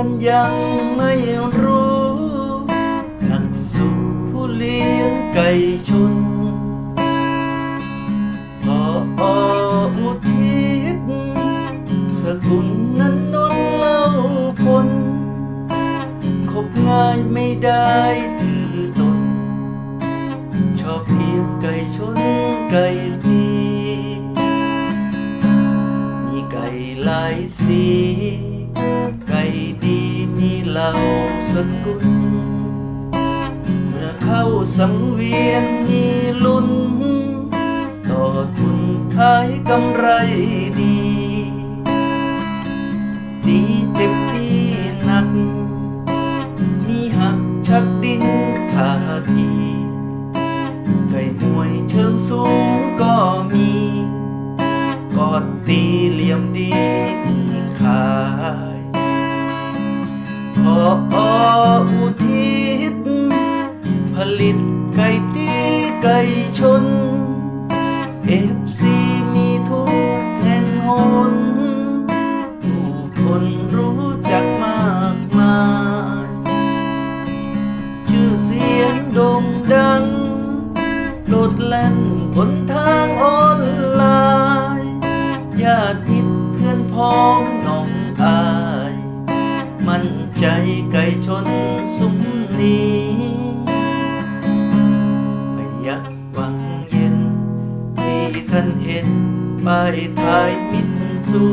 นั้นยังไม่รู้นักสู้ผู้เลี้ยงไก่ชนพออุทิศสกุลนั้นนนเล่าพลคบง่ายไม่ได้ถือตน ชอบเพียงไก่ชนไก่ดีมีไก่หลายสี สกุล เมื่อเข้าสังเวียนมีลุ้น ต่อทุนขายกำไรดี พออุทิศ ผลิตไก่ตีไก่ชนเอฟซีมีทุกแห่งหนผู้คนรู้จักมากมาย ชื่อเสียงโด่งดังโลดแล่นบนทางออนไลน์ญาติมิตรเพื่อนพ้อง ใจไก่ชนสุมนี้ปยัดหวังเย็น ที่ท่านเห็นป้ายท้ายมิตรสู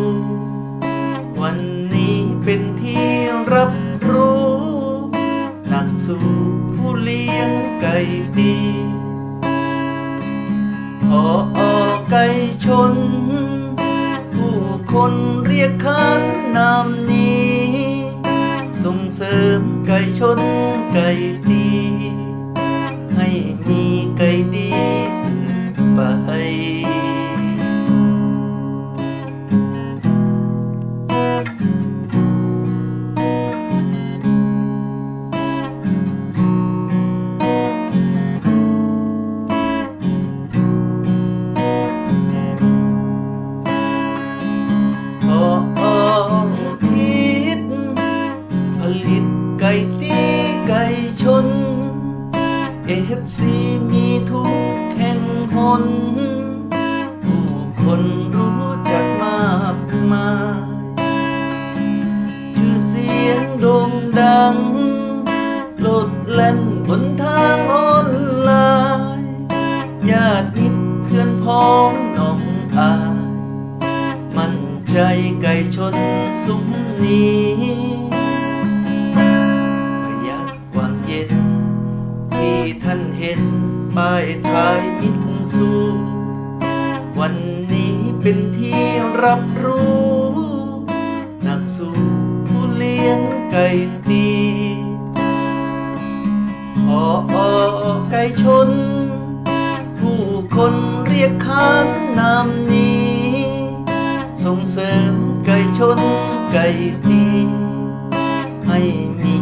วันนี้เป็นที่รับรู้นักสู้ผู้เลี้ยงไก่ดีพออไก่ชน ผู้คนเรียกขานนาม ไก่ชนไก่ตี ให้มีไก่ดีสืบไป เอฟซีมีทุกแห่งหนผู้คนรู้จักมากมายชื่อเสียงโด่งดังโลดแล่นบนทางออนไลน์ญาติมิตรเพื่อนพ้องน้องอายมั่นใจไก่ชนสุมนี้ประ ห็นที่ท่านเห็นป้ายท้ายมิตสูวันนี้เป็นที่รับรู้ นักสู้ผู้เลี้ยงไก่ตีพอไก่ชน ผู้คนเรียกขานนามนี้ ส่งเสริมไก่ชนไก่ดีให้มี